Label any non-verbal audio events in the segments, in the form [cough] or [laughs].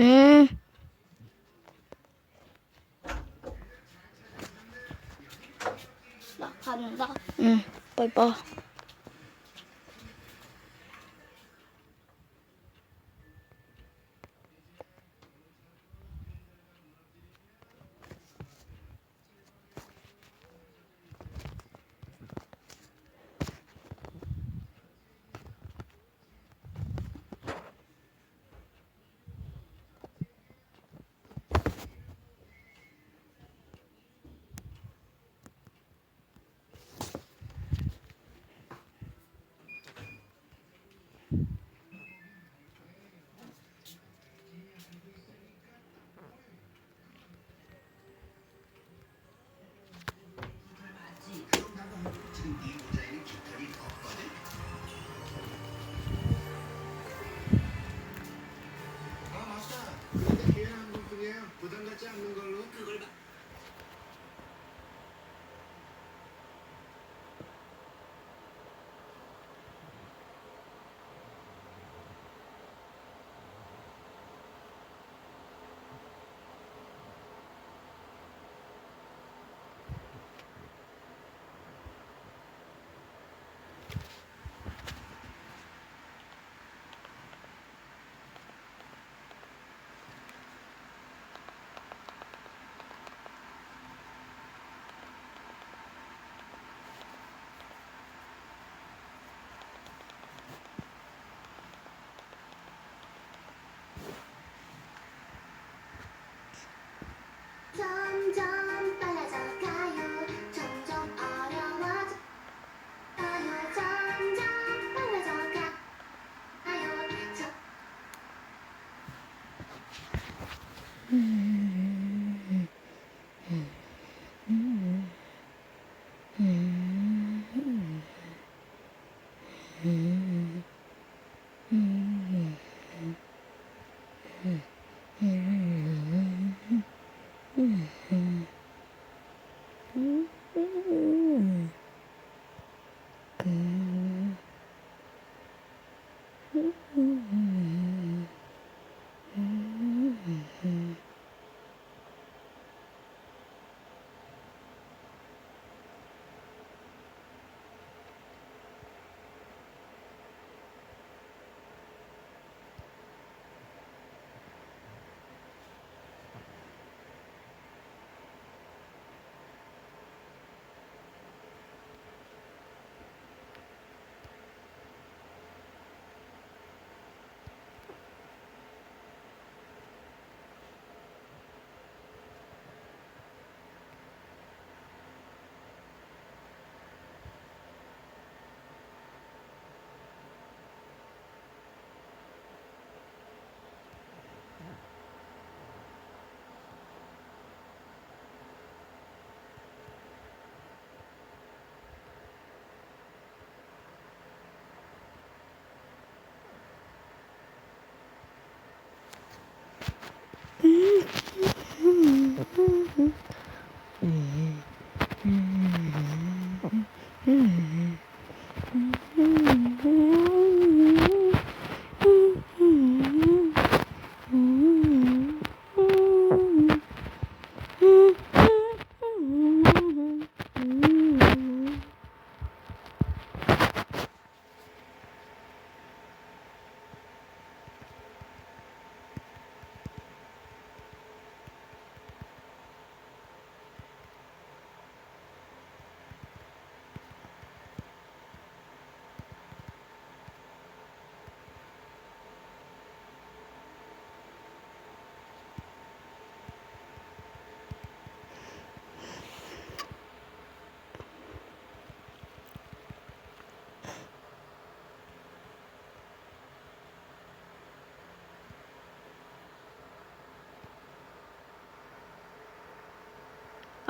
음. 나 간다. 응. 봐. 아 Mm-hmm.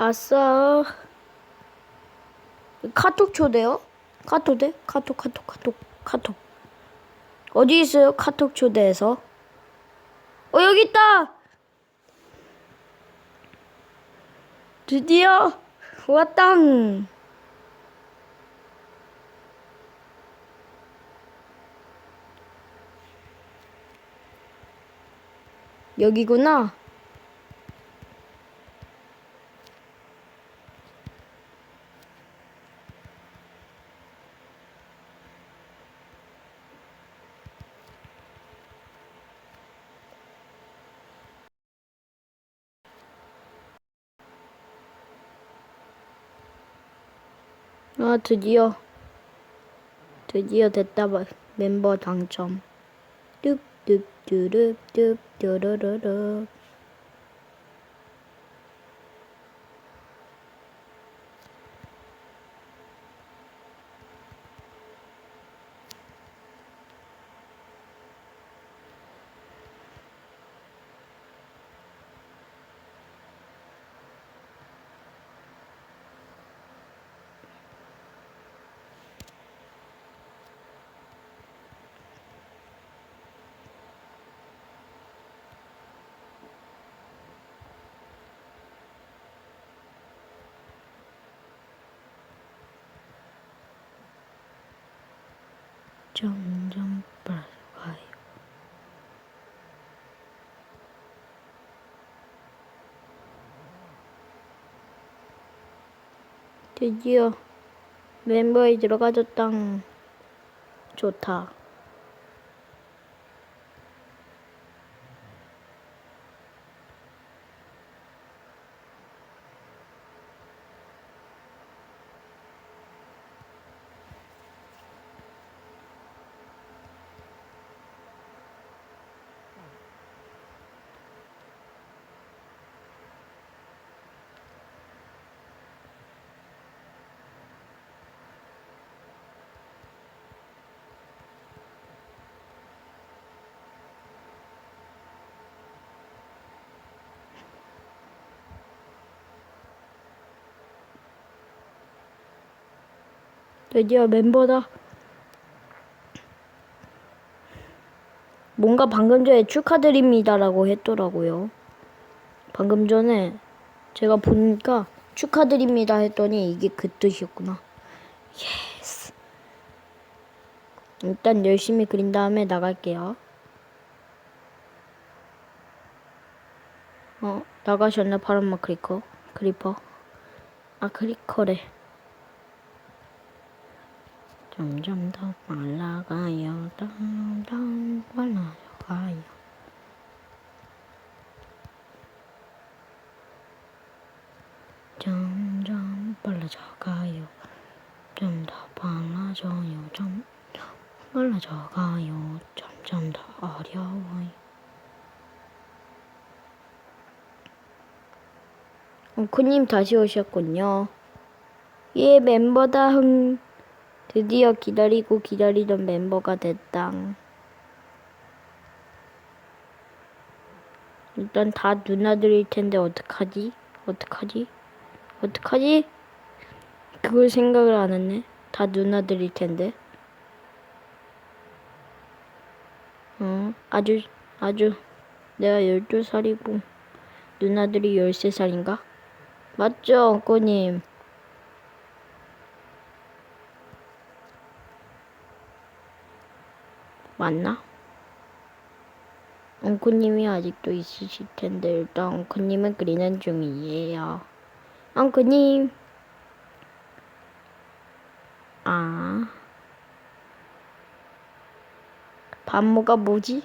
아싸. 카톡 초대요? 카톡 돼? 카톡, 카톡, 카톡, 카톡. 어디 있어요? 카톡 초대해서. 어, 여기 있다! 드디어 왔당! 여기구나. 아, 드디어. 드디어 됐다. 마- 멤버 당첨. 뚝뚝뚜룹뚝 뚜루루룩. 점점 빨라가요. 드디어 멤버에 들어가졌다. 좋다. 드디어 멤버다. 뭔가 방금 전에 축하드립니다라고 했더라고요. 방금 전에 제가 보니까 축하드립니다 했더니 이게 그 뜻이었구나. 예스. 일단 열심히 그린 다음에 나갈게요. 어, 나가셨나 파란막 크리커? 크리퍼? 아, 크리커래. 점점 더 빨라가요. 점점 빨라져가요. 점점 빨라져가요. 좀 더 빨라져요. 점 빨라져가요. 점점 더 어려워요. 엉크님 다시 오셨군요. 예, 멤버다 흥. 드디어 기다리고 기다리던 멤버가 됐다. 일단 다 누나들일 텐데 어떡하지? 어떡하지? 어떡하지? 그걸 생각을 안 했네. 다 누나들일 텐데. 어, 아주, 아주, 내가 12살이고, 누나들이 13살인가? 맞죠, 엉꼬님? 맞나? 엉크님이 아직도 있으실 텐데 일단 엉크님은 그리는 중이에요. 엉크님. 아. 반모가 뭐지?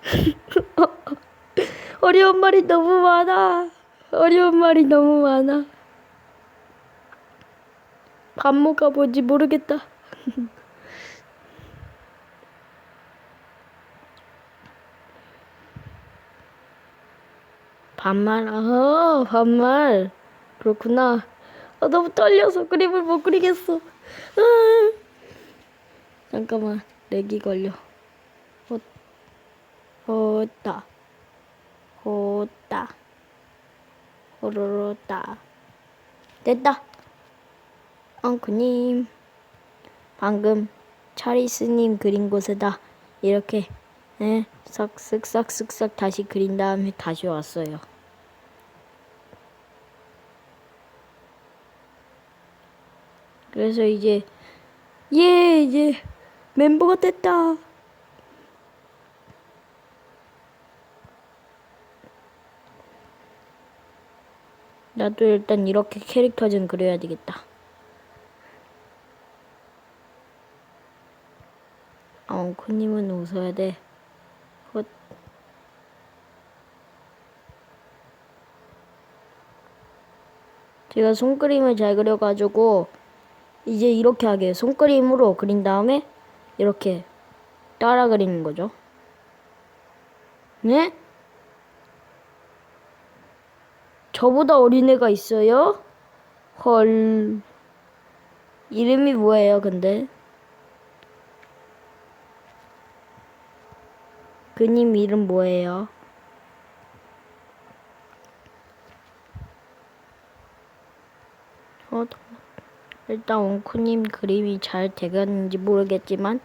[laughs] 어려운 말이 너무 많아. 어려운 말이 너무 많아. 반모가 뭔지 모르겠다. [laughs] 반말, 아, 반말. 그렇구나. 아, 너무 떨려서 그림을 못 그리겠어. 아. 잠깐만, 렉이 걸려. 호, 호따. 호따. 호로로따. 됐다. 엉크님. 방금 차리스님 그린 곳에다 이렇게 예, 싹 쓱 싹쓱 다시 그린 다음에 다시 왔어요. 그래서 이제 예 이제 멤버가 됐다. 나도 일단 이렇게 캐릭터 좀 그려야 되겠다. 어, 엉코님은 웃어야 돼. 헛. 제가 손그림을 잘 그려가지고 이제 이렇게 하게 손그림으로 그린 다음에 이렇게 따라 그리는 거죠. 네? 저보다 어린애가 있어요? 헐. 이름이 뭐예요, 근데? 그님 이름 뭐예요? 어, 일단 옹쿠님 그림이 잘 돼가는지 모르겠지만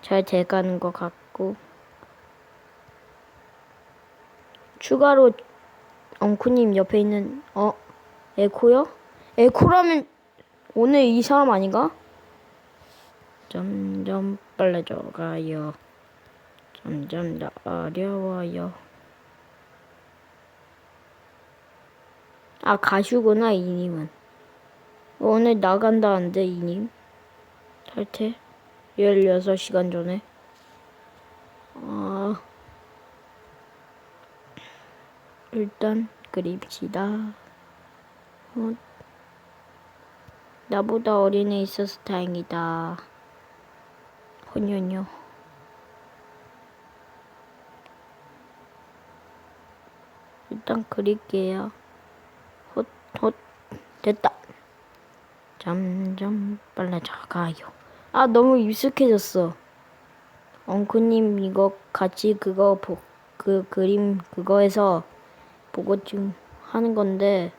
잘 돼가는 것 같고 추가로 엉쿠님 옆에 있는 어 에코요? 에코라면 오늘 이 사람 아닌가? 점점 빨라져가요. 점점 더 어려워요. 아 가슈구나 이님은 오늘 나간다는데 이님 탈퇴 16시간 전에 아 일단 그립시다. 어, 나보다 어린애 있어서 다행이다. 헌현요. 일단 그릴게요. 헛, 헛, 됐다. 점점 빨라져가요. 아, 너무 익숙해졌어. 엉크님 이거 같이 그거 보, 그 그림 그거에서 보고 지금 하는 건데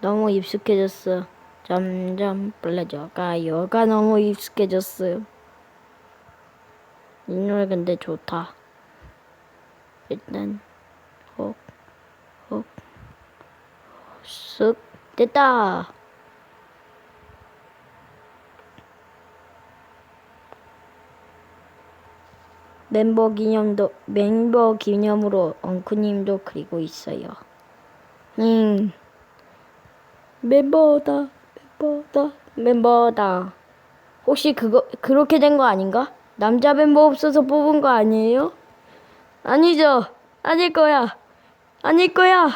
너무 익숙해졌어. 점점 빨라져가요가 너무 익숙해졌어요. 이 노래 근데 좋다. 일단 혹, 혹, 쓱 됐다. 멤버 기념도 멤버 기념으로 엉크님도 그리고 있어요. 음 멤버다 멤버다 멤버다. 혹시 그거 그렇게 된 거 아닌가? 남자 멤버 없어서 뽑은 거 아니에요? 아니죠. 아닐 거야. 아닐 거야.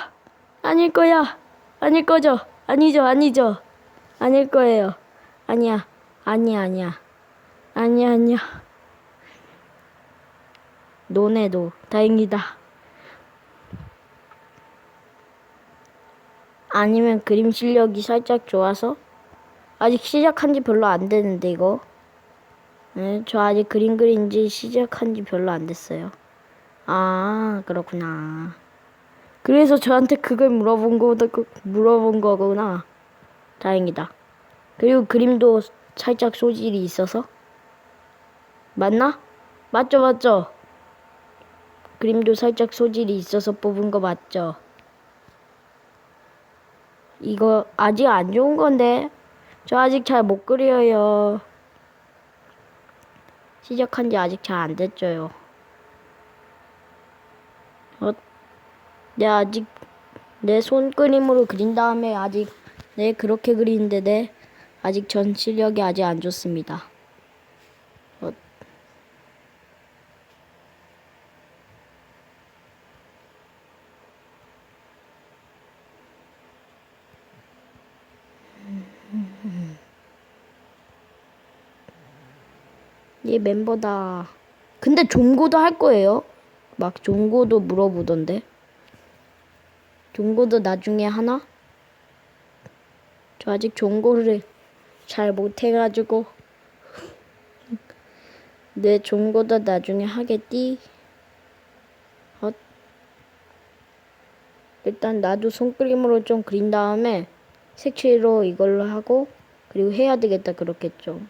아닐 거야. 아닐 거죠. 아니죠. 아니죠. 아닐 거예요. 아니야. 아니야. 아니야. 아니야. 아니야. 노네도 다행이다. 아니면 그림 실력이 살짝 좋아서 아직 시작한 지 별로 안 됐는데 이거. 네, 저 아직 그림 그린 지 시작한 지 별로 안 됐어요. 아, 그렇구나. 그래서 저한테 그걸 물어본 거 물어본 거구나. 다행이다. 그리고 그림도 살짝 소질이 있어서 맞나? 맞죠, 맞죠. 그림도 살짝 소질이 있어서 뽑은 거 맞죠? 이거 아직 안 좋은 건데 저 아직 잘 못 그려요. 시작한 지 아직 잘 안 됐죠요. 어, 내 아직 내 손 그림으로 그린 다음에 아직 내 그렇게 그리는데 내 아직 전 실력이 아직 안 좋습니다. 얘 멤버다. 근데 종고도 할 거예요. 막 종고도 물어보던데. 종고도 나중에 하나? 저 아직 종고를 잘 못해가지고. [laughs] 내 종고도 나중에 하겠디. 어? 일단 나도 손그림으로 좀 그린 다음에 색칠로 이걸로 하고 그리고 해야 되겠다 그렇겠죠.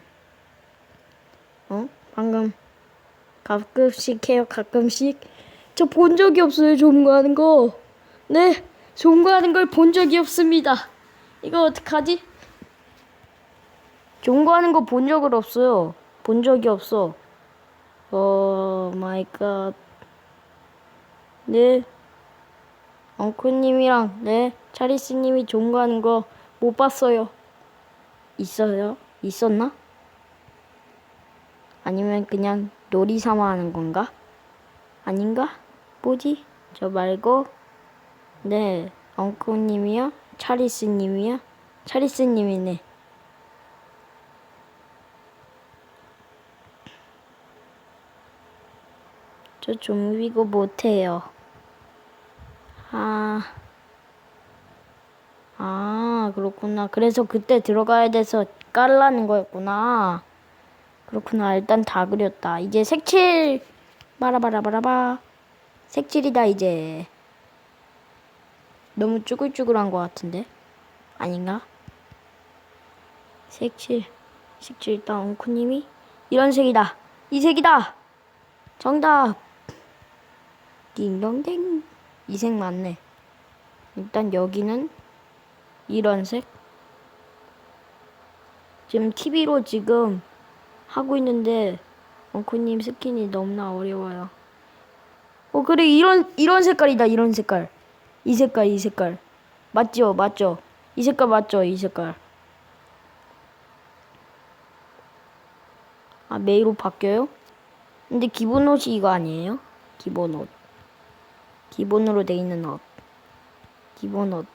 어? 방금 가끔씩 해요 가끔씩 저 본 적이 없어요 종구하는 거 네, 종구하는 걸 본 적이 없습니다 이거 어떡하지? 종구하는 거 본 적은 없어요 본 적이 없어 오 마이 갓 네. 엉크님이랑 네 차리스님이 종구하는 거 못 봤어요. 있어요? 있었나? 아니면 그냥 놀이 삼아 하는 건가? 아닌가? 뭐지? 저 말고 네 엉크님이요? 차리스님이요? 차리스님이네. 저 좀비고 못해요. 아, 아, 그렇구나. 그래서 그때 들어가야 돼서 깔라는 거였구나. 그렇구나. 일단 다 그렸다. 이제 색칠, 바라바라바라바. 색칠이다, 이제. 너무 쭈글쭈글한 것 같은데? 아닌가? 색칠. 색칠 일단 엉쿠님이 이런 색이다. 이 색이다. 정답. 딩동댕. 이 색 맞네. 일단 여기는 이런 색. 지금 TV로 지금 하고 있는데 엉코님 스킨이 너무나 어려워요. 어 그래 이런 이런 색깔이다 이런 색깔. 이 색깔 이 색깔. 맞죠 맞죠. 이 색깔 맞죠 이 색깔. 아 메이로 바뀌어요? 근데 기본 옷이 이거 아니에요? 기본 옷. 기본으로 돼 있는 옷. 기본 옷.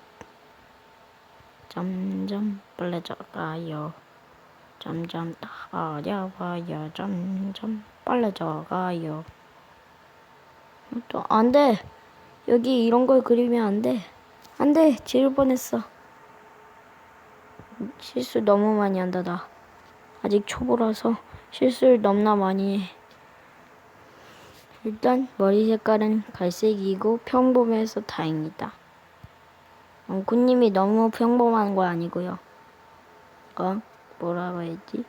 점점 빨라져가요. 점점 더 어려워요. 점점 빨라져가요. 또 안 돼. 여기 이런 걸 그리면 안 돼. 안 돼. 지울 뻔했어. 실수 너무 많이 한다 나. 아직 초보라서 실수를 너무나 많이 해. 일단 머리 색깔은 갈색이고 평범해서 다행이다. 엉쿠님이 너무 평범한 거 아니고요. 어? 뭐라고 했지?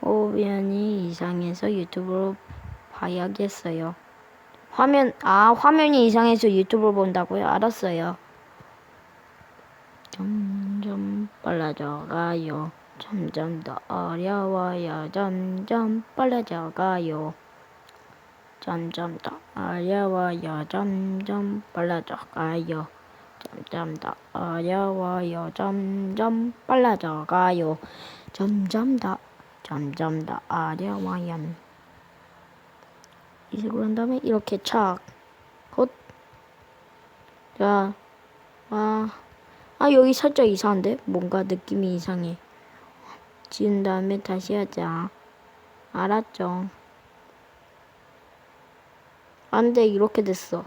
화면이 이상해서 유튜브로 봐야겠어요. 화면 아 화면이 이상해서 유튜브를 본다고요? 알았어요. 점점 빨라져가요. 점점 더 어려워요. 점점 빨라져가요. 점점 더 어려워요. 점점 빨라져가요. 점점 더 어려워요. 점점 빨라져가요. 점점 더 점점 더 어려워요. 이 식으로 한 다음에 이렇게 착. 곧. 자, 아, 아 여기 살짝 이상한데? 뭔가 느낌이 이상해. 지운 다음에 다시 하자. 알았죠? 안 돼, 이렇게 됐어.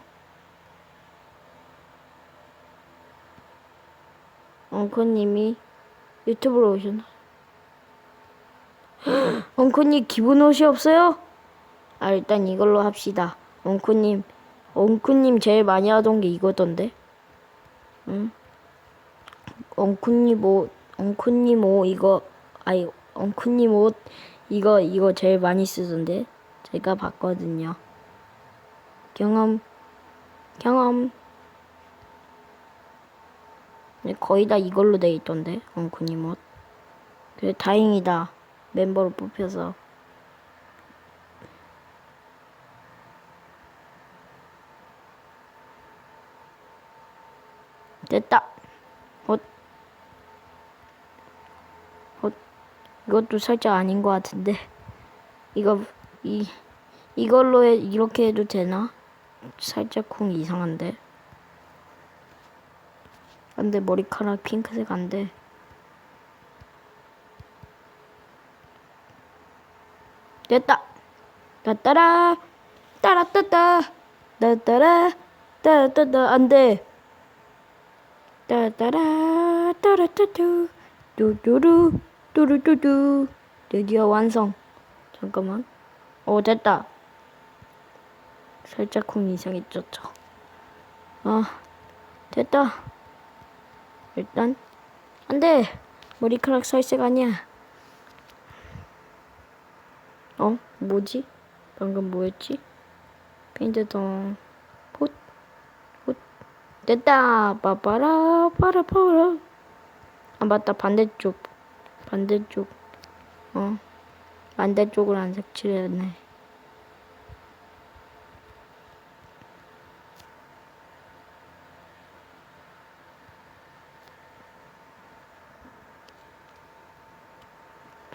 엉커님이 유튜브로 오셨나? [gasps] 엉커님 기본 옷이 없어요? 아, 일단 이걸로 합시다. 엉커님, 엉커님 제일 많이 하던 게 이거던데? 응? 엉쿠님 옷, 엉쿠님 옷 이거, 아니, 엉쿠님 옷 이거 이거 제일 많이 쓰던데 제가 봤거든요. 경험, 경험. 네, 거의 다 이걸로 돼 있던데 엉쿠님 옷. 그래 다행이다 멤버로 뽑혀서. 됐다. 옷. 옷. 이것도 살짝 아닌 것 같은데. [laughs] 이거 이 이걸로 해, 이렇게 해도 되나? 살짝 쿵 이상한데. 안돼 머리카락 핑크색 안돼. 됐다. 따따라. 따라따따. 따따라. 따따따. 안돼. 따따라. 따라따뚜. 뚜뚜루. 뚜루뚜뚜. 드디어 완성. 잠깐만. 어 됐다. 살짝 쿵 이상해졌죠. 아 됐다 일단. 안돼. 머리카락 살색 아니야. 어? 뭐지? 방금 뭐였지? 페인트동. 콧 콧. 됐다. 빠빠라 빠라빠라. 아 맞다. 반대쪽. 반대쪽. 어. 반대쪽을 안 색칠했네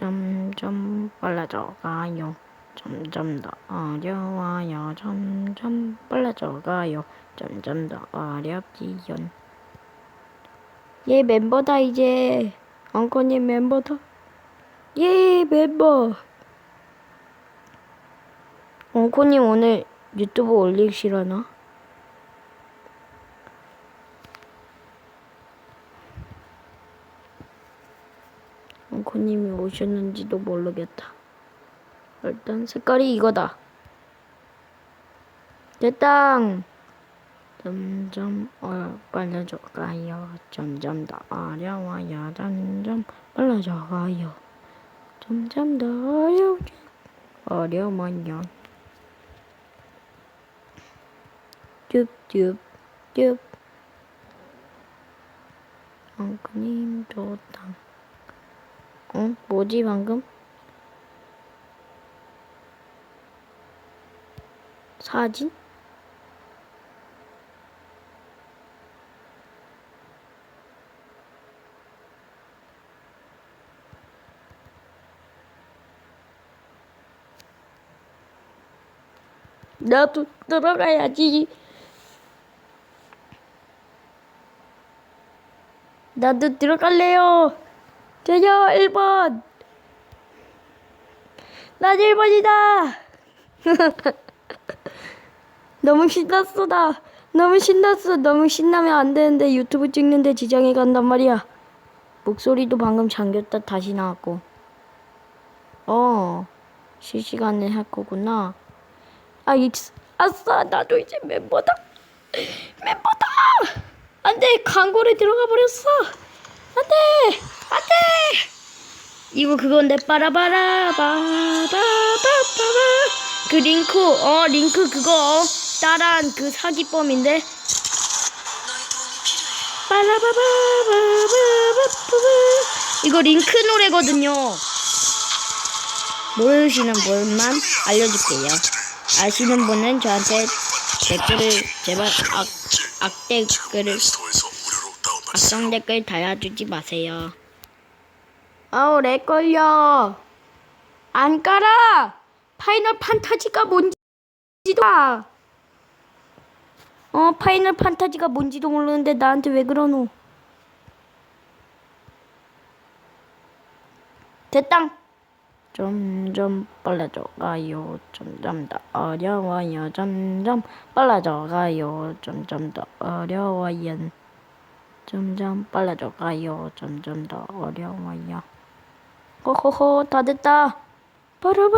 점점 빨라져가요. 점점 더 어려워요. 점점 빨라져가요. 점점 더 어렵지요. 얘 멤버다 이제. 엉코님 멤버다. 예 멤버. 엉코님 오늘 유튜브 올리시려나? 엉코님이 오셨는지도 모르겠다. 일단 색깔이 이거다. 됐다. 점점 어, 빨라져가요. 점점 더 어려워요. 점점 빨라져가요. 점점 더 어려워. 어려워요. 줍줍줍. 엉크님 좋다. 어? 뭐지 방금? 사진? 나도 들어가야지. 나도 들어갈래요. 저요 1번. 난 1번이다. [laughs] 너무 신났어 나. 너무 신났어. 너무 신나면 안 되는데 유튜브 찍는데 지장이 간단 말이야. 목소리도 방금 잠겼다 다시 나왔고. 어. 실시간에 할 거구나. 아, 이, 아싸, 나도 이제 멤버다. 멤버다! 안 돼, 광고에 들어가 버렸어. 안 돼, 안 돼! 이거 그건데, 빠라바라, 바바바바바. 그 링크, 어, 링크 그거, 어, 따라한 그 사기범인데. 빠라바바바바바바. 이거 링크 노래거든요. 모르시는 분만 알려줄게요. 아시는 분은 저한테 댓글을 제발 악, 악댓글을 악성 댓글 달아주지 마세요. 아우 렉 걸려. 안 깔아. 파이널 판타지가 뭔지도 아. 어 파이널 판타지가 뭔지도 모르는데 나한테 왜 그러노? 됐당. 점점 빨라져가요. 점점 더 어려워요. 점점 빨라져가요. 점점 더 어려워요. 점점 빨라져가요. 점점 더 어려워요. 호호호 다 됐다. 빠라바라바바바바바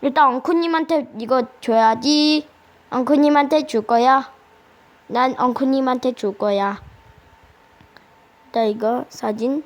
일단 엉크님한테 이거 줘야지. 엉크님한테 줄 거야. 난 엉크님한테 줄 거야. 나 이거 사진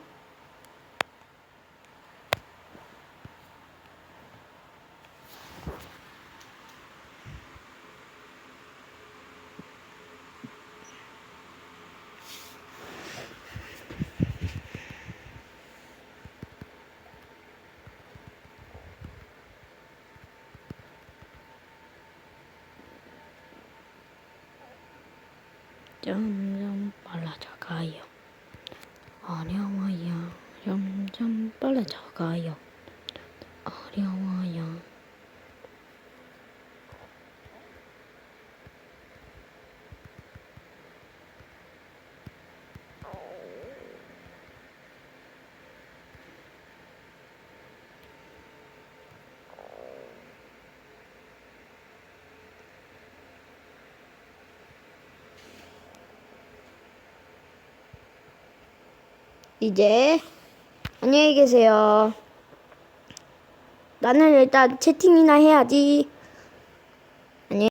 점점 빨라져가요. 어려워요. 점점 빨라져가요. 이제 안녕히 계세요. 나는 일단 채팅이나 해야지.